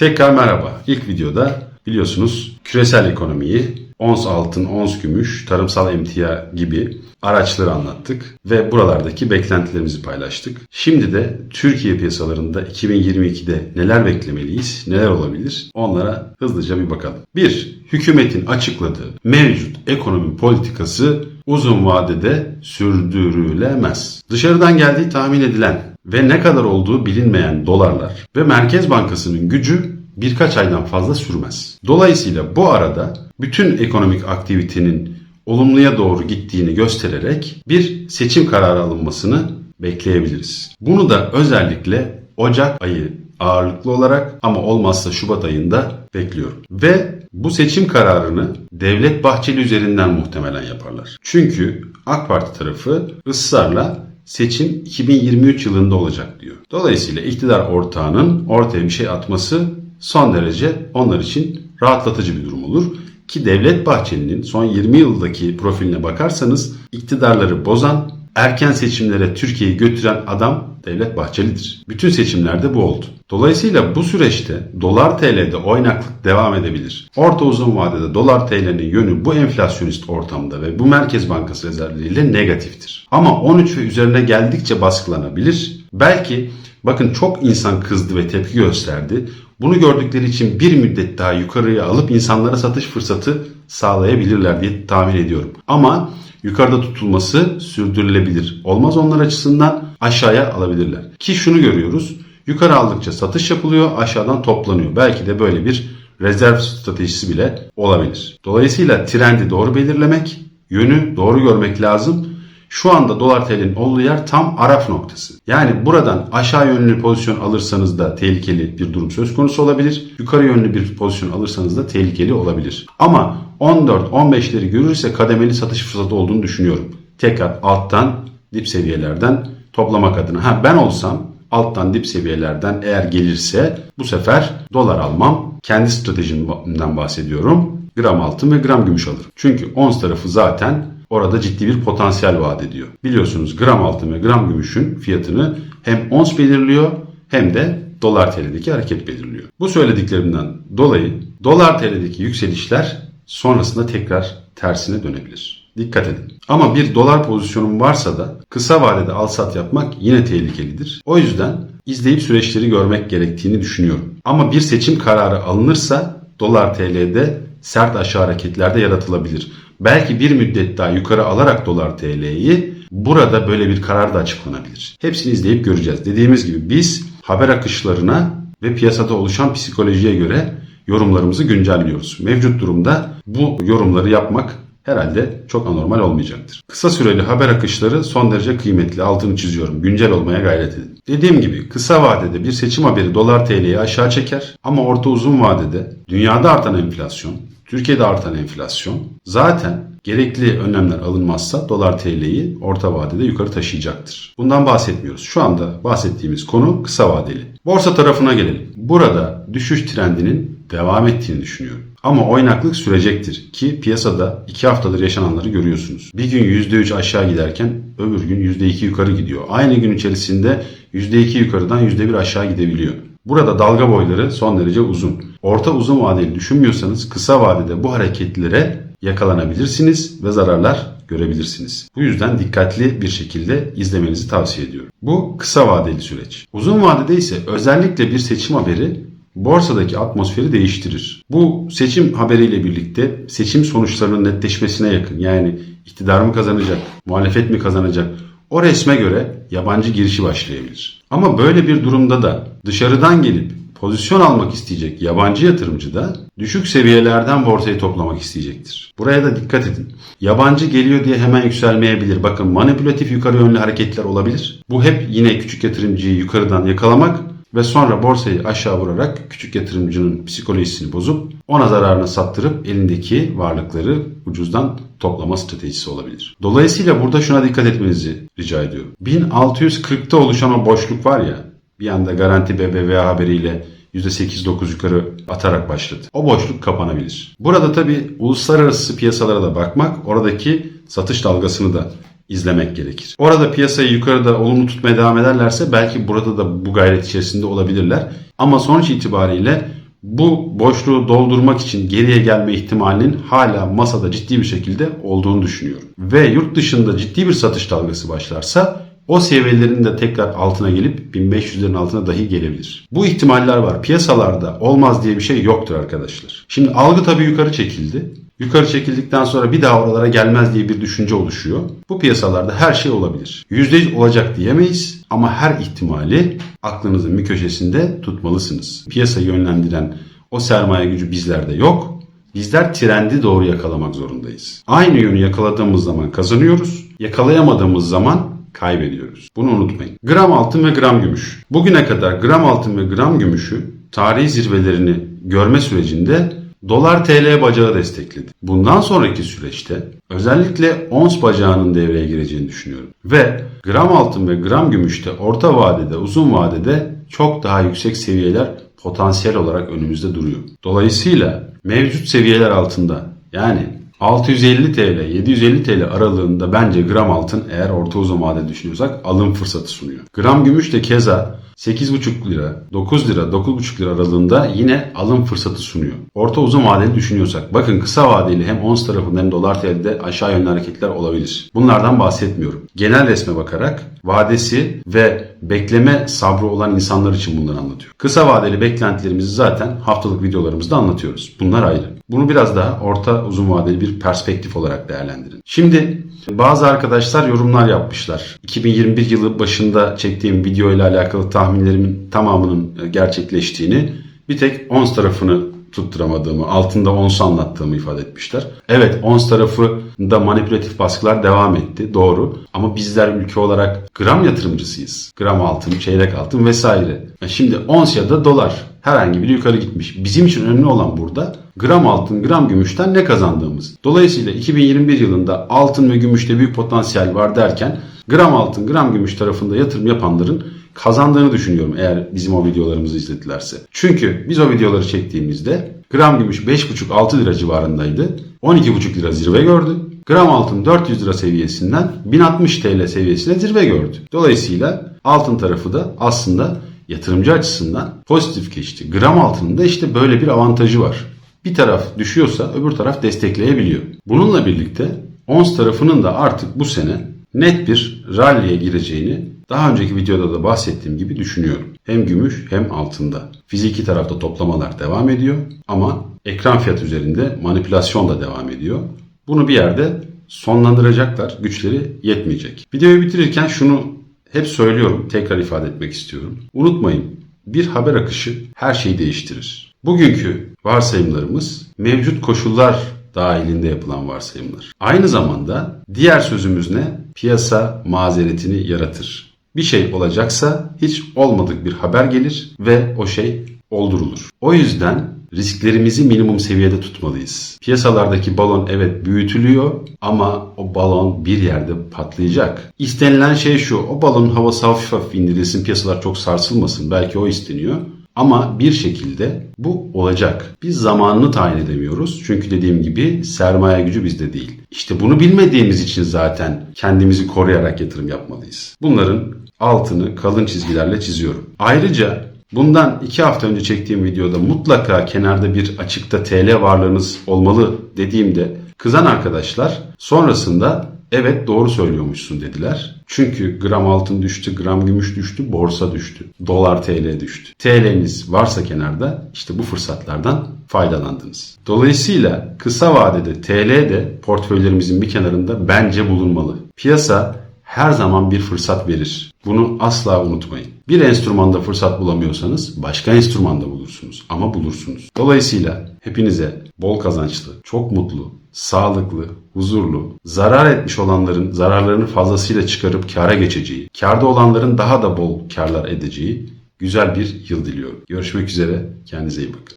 Tekrar merhaba. İlk videoda biliyorsunuz küresel ekonomiyi, ons altın, ons gümüş, tarımsal emtia gibi araçları anlattık ve buralardaki beklentilerimizi paylaştık. Şimdi de Türkiye piyasalarında 2022'de neler beklemeliyiz, neler olabilir onlara hızlıca bir bakalım. 1. Hükümetin açıkladığı mevcut ekonomi politikası uzun vadede sürdürülemez. Dışarıdan geldiği tahmin edilen ve ne kadar olduğu bilinmeyen dolarlar ve Merkez Bankası'nın gücü birkaç aydan fazla sürmez. Dolayısıyla bu arada bütün ekonomik aktivitenin olumluya doğru gittiğini göstererek bir seçim kararı alınmasını bekleyebiliriz. Bunu da özellikle Ocak ayı ağırlıklı olarak ama olmazsa Şubat ayında bekliyorum. Ve bu seçim kararını Devlet Bahçeli üzerinden muhtemelen yaparlar. Çünkü AK Parti tarafı ısrarla seçim 2023 yılında olacak diyor. Dolayısıyla iktidar ortağının ortaya bir şey atması son derece onlar için rahatlatıcı bir durum olur. Ki Devlet Bahçeli'nin son 20 yıldaki profiline bakarsanız iktidarları bozan, erken seçimlere Türkiye'yi götüren adam Devlet Bahçeli'dir. Bütün seçimlerde bu oldu. Dolayısıyla bu süreçte dolar TL'de oynaklık devam edebilir. Orta uzun vadede dolar TL'nin yönü bu enflasyonist ortamda ve bu Merkez Bankası rezervleriyle negatiftir. Ama 13 ve üzerine geldikçe baskılanabilir. Belki bakın çok insan kızdı ve tepki gösterdi. Bunu gördükleri için bir müddet daha yukarıya alıp insanlara satış fırsatı sağlayabilirler diye tahmin ediyorum. Ama yukarıda tutulması sürdürülebilir. Olmaz onlar açısından aşağıya alabilirler. Ki şunu görüyoruz. Yukarı aldıkça satış yapılıyor, aşağıdan toplanıyor. Belki de böyle bir rezerv stratejisi bile olabilir. Dolayısıyla trendi doğru belirlemek, yönü doğru görmek lazım. Şu anda dolar TL'nin olduğu yer tam araf noktası. Yani buradan aşağı yönlü pozisyon alırsanız da tehlikeli bir durum söz konusu olabilir. Yukarı yönlü bir pozisyon alırsanız da tehlikeli olabilir. Ama 14-15'leri görürse kademeli satış fırsatı olduğunu düşünüyorum. Tekrar alttan dip seviyelerden toplamak adına. Ha ben olsam alttan dip seviyelerden eğer gelirse bu sefer dolar almam. Kendi stratejimden bahsediyorum. Gram altın ve gram gümüş alırım. Çünkü ons tarafı zaten orada ciddi bir potansiyel vaat ediyor. Biliyorsunuz gram altın ve gram gümüşün fiyatını hem ons belirliyor hem de dolar TL'deki hareket belirliyor. Bu söylediklerimden dolayı dolar TL'deki yükselişler sonrasında tekrar tersine dönebilir. Dikkat edin. Ama bir dolar pozisyonum varsa da kısa vadede al sat yapmak yine tehlikelidir. O yüzden izleyip süreçleri görmek gerektiğini düşünüyorum. Ama bir seçim kararı alınırsa dolar TL'de sert aşağı hareketlerde yaratılabilir. Belki bir müddet daha yukarı alarak dolar TL'yi burada böyle bir karar da açıklanabilir. Hepsini izleyip göreceğiz. Dediğimiz gibi biz haber akışlarına ve piyasada oluşan psikolojiye göre yorumlarımızı güncelliyoruz. Mevcut durumda bu yorumları yapmak herhalde çok anormal olmayacaktır. Kısa süreli haber akışları son derece kıymetli. Altını çiziyorum. Güncel olmaya gayret edin. Dediğim gibi kısa vadede bir seçim haberi dolar TL'yi aşağı çeker ama orta uzun vadede dünyada artan enflasyon, Türkiye'de artan enflasyon zaten gerekli önlemler alınmazsa dolar TL'yi orta vadede yukarı taşıyacaktır. Bundan bahsetmiyoruz. Şu anda bahsettiğimiz konu kısa vadeli. Borsa tarafına gelelim. Burada düşüş trendinin devam ettiğini düşünüyorum. Ama oynaklık sürecektir ki piyasada 2 haftadır yaşananları görüyorsunuz. Bir gün %3 aşağı giderken öbür gün %2 yukarı gidiyor. Aynı gün içerisinde %2 yukarıdan %1 aşağı gidebiliyor. Burada dalga boyları son derece uzun. Orta uzun vadeli düşünmüyorsanız kısa vadede bu hareketlere yakalanabilirsiniz ve zararlar görebilirsiniz. Bu yüzden dikkatli bir şekilde izlemenizi tavsiye ediyorum. Bu kısa vadeli süreç. Uzun vadede ise özellikle bir seçim haberi borsadaki atmosferi değiştirir. Bu seçim haberiyle birlikte seçim sonuçlarının netleşmesine yakın yani iktidar mı kazanacak, muhalefet mi kazanacak o resme göre yabancı girişi başlayabilir. Ama böyle bir durumda da dışarıdan gelip pozisyon almak isteyecek yabancı yatırımcı da düşük seviyelerden borsayı toplamak isteyecektir. Buraya da dikkat edin. Yabancı geliyor diye hemen yükselmeyebilir. Bakın manipülatif yukarı yönlü hareketler olabilir. Bu hep yine küçük yatırımcıyı yukarıdan yakalamak ve sonra borsayı aşağı vurarak küçük yatırımcının psikolojisini bozup ona zararını sattırıp elindeki varlıkları ucuzdan toplama stratejisi olabilir. Dolayısıyla burada şuna dikkat etmenizi rica ediyorum. 1640'ta oluşan o boşluk var ya bir anda Garanti BBVA haberiyle %8-9 yukarı atarak başladı. O boşluk kapanabilir. Burada tabi uluslararası piyasalara da bakmak, oradaki satış dalgasını da izlemek gerekir. Orada piyasayı yukarıda olumlu tutmaya devam ederlerse belki burada da bu gayret içerisinde olabilirler. Ama sonuç itibariyle bu boşluğu doldurmak için geriye gelme ihtimalinin hala masada ciddi bir şekilde olduğunu düşünüyorum. Ve yurt dışında ciddi bir satış dalgası başlarsa o seviyelerin de tekrar altına gelip 1500'lerin altına dahi gelebilir. Bu ihtimaller var. Piyasalarda olmaz diye bir şey yoktur arkadaşlar. Şimdi algı tabii yukarı çekildi. Yukarı çekildikten sonra bir daha oralara gelmez diye bir düşünce oluşuyor. Bu piyasalarda her şey olabilir. %100 olacak diyemeyiz ama her ihtimali aklınızın bir köşesinde tutmalısınız. Piyasayı yönlendiren o sermaye gücü bizlerde yok. Bizler trendi doğru yakalamak zorundayız. Aynı yönü yakaladığımız zaman kazanıyoruz. Yakalayamadığımız zaman kaybediyoruz. Bunu unutmayın. Gram altın ve gram gümüş. Bugüne kadar gram altın ve gram gümüşü tarihi zirvelerini görme sürecinde dolar TL bacağı destekledi. Bundan sonraki süreçte özellikle ons bacağının devreye gireceğini düşünüyorum. Ve gram altın ve gram gümüşte orta vadede, uzun vadede çok daha yüksek seviyeler potansiyel olarak önümüzde duruyor. Dolayısıyla mevcut seviyeler altında yani 650 TL, 750 TL aralığında bence gram altın eğer orta uzun vade düşünüyorsak alım fırsatı sunuyor. Gram gümüş de keza 8,5 lira, 9 lira, 9,5 lira aralığında yine alım fırsatı sunuyor. Orta uzun vadeli düşünüyorsak bakın kısa vadeli hem ons tarafında hem dolar TL'de aşağı yönlü hareketler olabilir. Bunlardan bahsetmiyorum. Genel resme bakarak vadesi ve bekleme sabrı olan insanlar için bunları anlatıyor. Kısa vadeli beklentilerimizi zaten haftalık videolarımızda anlatıyoruz. Bunlar ayrı. Bunu biraz daha orta uzun vadeli bir perspektif olarak değerlendirin. Şimdi bazı arkadaşlar yorumlar yapmışlar. 2021 yılı başında çektiğim video ile alakalı tahminlerimin tamamının gerçekleştiğini bir tek ons tarafını tutturamadığımı, altında ons anlattığımı ifade etmişler. Evet ons tarafında manipülatif baskılar devam etti. Doğru. Ama bizler ülke olarak gram yatırımcısıyız. Gram altın, çeyrek altın vesaire. E Şimdi ons ya da dolar herhangi biri yukarı gitmiş. Bizim için önemli olan burada gram altın, gram gümüşten ne kazandığımız. Dolayısıyla 2021 yılında altın ve gümüşte büyük potansiyel var derken gram altın, gram gümüş tarafında yatırım yapanların kazandığını düşünüyorum eğer bizim o videolarımızı izledilerse. Çünkü biz o videoları çektiğimizde gram gümüş 5,5-6 lira civarındaydı. 12,5 lira zirve gördü. Gram altın 400 lira seviyesinden 1060 TL seviyesine zirve gördü. Dolayısıyla altın tarafı da aslında yatırımcı açısından pozitif geçti. Gram altının da işte böyle bir avantajı var. Bir taraf düşüyorsa öbür taraf destekleyebiliyor. Bununla birlikte ons tarafının da artık bu sene net bir rally'e gireceğini daha önceki videoda da bahsettiğim gibi düşünüyorum. Hem gümüş hem altında. Fiziki tarafta toplamalar devam ediyor ama ekran fiyat üzerinde manipülasyon da devam ediyor. Bunu bir yerde sonlandıracaklar. Güçleri yetmeyecek. Videoyu bitirirken şunu hep söylüyorum, tekrar ifade etmek istiyorum. Unutmayın, bir haber akışı her şeyi değiştirir. Bugünkü varsayımlarımız mevcut koşullar dahilinde yapılan varsayımlar. Aynı zamanda diğer sözümüz ne? Piyasa mazeretini yaratır. Bir şey olacaksa hiç olmadık bir haber gelir ve o şey oldurulur. O yüzden risklerimizi minimum seviyede tutmalıyız. Piyasalardaki balon evet büyütülüyor ama o balon bir yerde patlayacak. İstenilen şey şu, o balonun havası hafif hafif indirilsin, piyasalar çok sarsılmasın. Belki o isteniyor. Ama bir şekilde bu olacak. Biz zamanını tayin edemiyoruz. Çünkü dediğim gibi sermaye gücü bizde değil. İşte bunu bilmediğimiz için zaten kendimizi koruyarak yatırım yapmalıyız. Bunların altını kalın çizgilerle çiziyorum. Ayrıca bundan iki hafta önce çektiğim videoda mutlaka kenarda bir açıkta TL varlığınız olmalı dediğimde kızan arkadaşlar sonrasında evet doğru söylüyormuşsun dediler. Çünkü gram altın düştü, gram gümüş düştü, borsa düştü. Dolar TL düştü. TL'niz varsa kenarda işte bu fırsatlardan faydalandınız. Dolayısıyla kısa vadede TL de portföylerimizin bir kenarında bence bulunmalı. Piyasa her zaman bir fırsat verir. Bunu asla unutmayın. Bir enstrümanda fırsat bulamıyorsanız başka enstrümanda bulursunuz ama bulursunuz. Dolayısıyla hepinize bol kazançlı, çok mutlu, sağlıklı, huzurlu, zarar etmiş olanların zararlarını fazlasıyla çıkarıp kâra geçeceği, kârda olanların daha da bol kârlar edeceği güzel bir yıl diliyorum. Görüşmek üzere, kendinize iyi bakın.